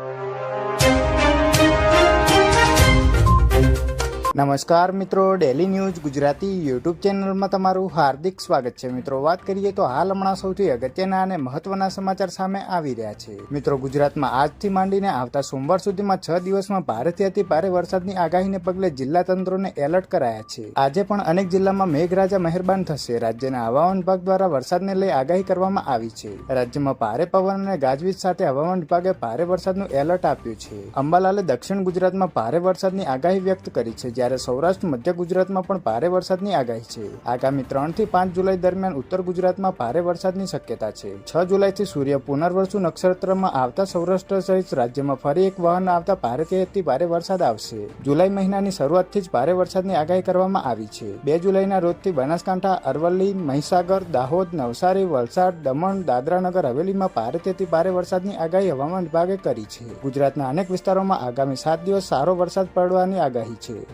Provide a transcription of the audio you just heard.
you. નમસ્કાર મિત્રો daily news Gujarati YouTube ચેનલમાં તમારું હાર્દિક સ્વાગત છે. મિત્રો, વાત કરીએ તો હાલ હમણાં સૌથી અગત્યના અને મહત્વના સમાચાર સામે આવી રહ્યા છે. મિત્રો, ગુજરાતમાં આજથી માંડીને આવતા સોમવાર સુધીમાં છ દિવસમાં ભારેથી અતિ ભારે વરસાદની આગાહીને પગલે જિલ્લા તંત્રોને એલર્ટ કરાયા છે. આજે પણ અનેક જિલ્લામાં મેઘરાજા મહેરબાન થશે. રાજ્યના હવામાન વિભાગ દ્વારા વરસાદને લઈ આગાહી કરવામાં આવી છે. રાજ્યમાં ભારે પવન અને ગાજવીજ સાથે હવામાન વિભાગે ભારે વરસાદનું એલર્ટ આપ્યું છે. અંબાલાલે દક્ષિણ ગુજરાતમાં ભારે વરસાદની આગાહી વ્યક્ત કરી છે. જ્યારે સૌરાષ્ટ્ર, મધ્ય ગુજરાતમાં પણ ભારે વરસાદની આગાહી છે. આગામી ત્રણથી પાંચ જુલાઈ દરમિયાન ઉત્તર ગુજરાતમાં ભારે વરસાદની શક્યતા છે. છ જુલાઈથી સૂર્ય પુનર્વસુ નક્ષત્રમાં આવતા સૌરાષ્ટ્ર સહિત રાજ્યમાં ફરી એક વાહન આવતા ભારેથી અતિ ભારે વરસાદ આવશે. જુલાઈ મહિનાની શરૂઆતથી જ ભારે વરસાદની આગાહી કરવામાં આવી છે. બે જુલાઈના રોજથી બનાસકાંઠા, અરવલ્લી, મહીસાગર, દાહોદ, નવસારી, વલસાડ, દમણ, દાદરાનગર હવેલીમાં ભારેથી ભારે વરસાદની આગાહી હવામાન વિભાગે કરી છે. ગુજરાતના અનેક વિસ્તારોમાં આગામી સાત દિવસ સારો વરસાદ પડવાની આગાહી છે.